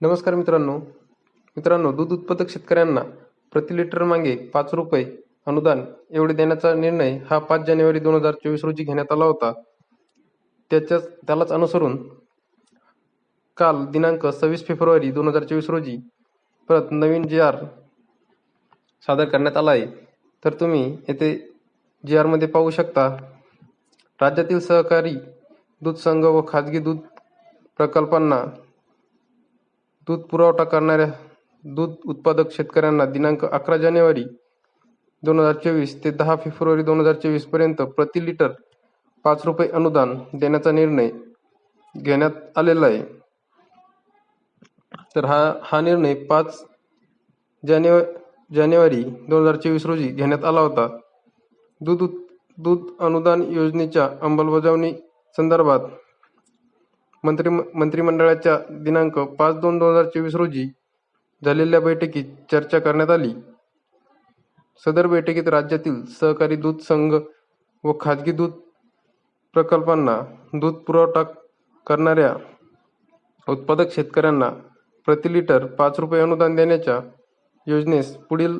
नमस्कार मित्रांनो. मित्रांनो दूध उत्पादक शेतकऱ्यांना प्रति लिटर मागे पाच रुपये अनुदान एवढे देण्याचा निर्णय हा पाच जानेवारी दोन हजार चोवीस रोजी घेण्यात आला होता. त्याच्याच त्यालाच अनुसरून काल दिनांक सव्वीस फेब्रुवारी दोन हजार चोवीस रोजी परत नवीन जी आर सादर करण्यात आला आहे. तर तुम्ही येथे जी आरमध्ये पाहू शकता राज्यातील सहकारी दूध संघ व खाजगी दूध प्रकल्पांना दूध पुरवठा करणाऱ्या दूध उत्पादक शेतकऱ्यांना दिनांक अकरा जानेवारी दोन हजार चोवीस ते दहा फेब्रुवारी दोन हजार चोवीसपर्यंत प्रति लिटर पाच रुपये अनुदान देण्याचा निर्णय घेण्यात आलेला आहे. तर हा हा निर्णय पाच जानेवा जानेवारी दोन हजार चोवीस रोजी घेण्यात आला होता. दूध उत- दूध अनुदान योजनेच्या अंमलबजावणी संदर्भात मंत्री मंत्रिमंडळाच्या दिनांक पाच दोन दोन हजार चोवीस रोजी झालेल्या बैठकीत चर्चा करण्यात आली. सदर बैठकीत राज्यातील सहकारी दूध संघ व खाजगी दूध प्रकल्पांना दूध पुरवठा करणाऱ्या उत्पादक शेतकऱ्यांना प्रति लिटर पाच रुपये अनुदान देण्याच्या योजनेस पुढील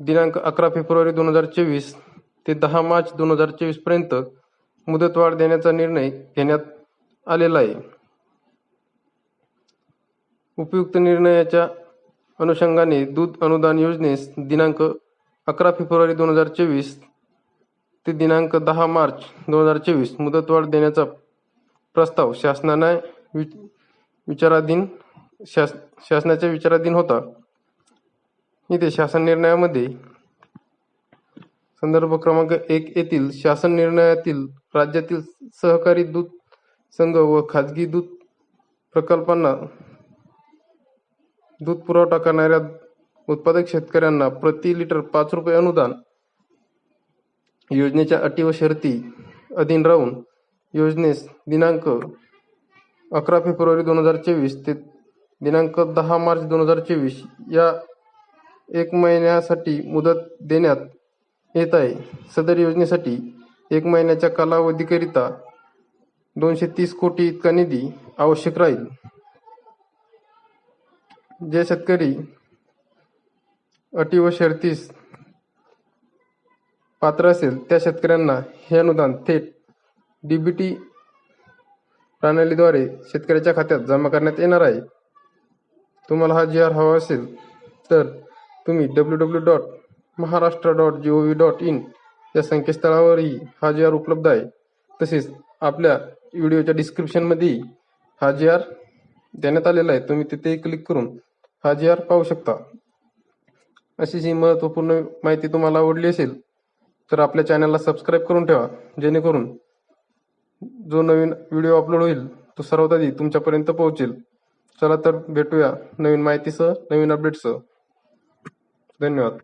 दिनांक अकरा फेब्रुवारी दोन हजार चोवीस ते दहा मार्च दोन हजार चोवीसपर्यंत मुदतवाढ देण्याचा निर्णय घेण्यात आलेला आहे. उपयुक्त निर्णयाच्या अनुषंगाने दूध अनुदान योजनेस दिनांक अकरा फेब्रुवारी दोन हजार चोवीस ते दिनांक दहा मार्च दोन हजार चोवीस मुदतवाढ देण्याचा प्रस्ताव शासनाने वि विचाराधीन शास शासनाच्या विचाराधीन होता. इथे शासन निर्णयामध्ये संदर्भ क्रमांक एक येथील शासन निर्णयातील राज्यातील सहकारी दूध संघ व खाजगी दूध प्रकल्पांना दूध पुरवठा करणाऱ्या उत्पादक शेतकऱ्यांना प्रति लिटर पाच रुपये अनुदान योजनेच्या अटी व शर्ती अधीन राहून योजनेस दिनांक अकरा फेब्रुवारी दोन हजार चोवीस ते दिनांक दहा मार्च दोन हजार चोवीस या एक महिन्यासाठी मुदत देण्यात येत आहे. सदर योजनेसाठी एक महिन्याच्या कालावधीकरिता दोनशे तीस कोटी इतका निधी आवश्यक राहील. जे शेतकरी अटी व शर्तीस पात्र असेल त्या शेतकऱ्यांना हे अनुदान थेट डीबीटी प्रणालीद्वारे शेतकऱ्याच्या खात्यात जमा करण्यात येणार आहे. तुम्हाला हा जी आर हवा असेल तर तुम्ही W W dot Maharashtra dot G O V dot in या संकेतस्थळावरही हा जी आर उपलब्ध आहे. तसेच आपल्या व्हिडिओच्या डिस्क्रिप्शनमध्ये हा जी आर देण्यात आलेला आहे. तुम्ही तिथे क्लिक करून हा जी आर पाहू शकता. अशीच ही महत्त्वपूर्ण माहिती तुम्हाला आवडली असेल तर आपल्या चॅनलला सबस्क्राईब करून ठेवा. जेणेकरून जो नवीन व्हिडिओ अपलोड होईल तो सर्वात आधी तुमच्यापर्यंत पोहोचेल. चला तर भेटूया नवीन माहितीसह नवीन अपडेटसह धन्यवाद.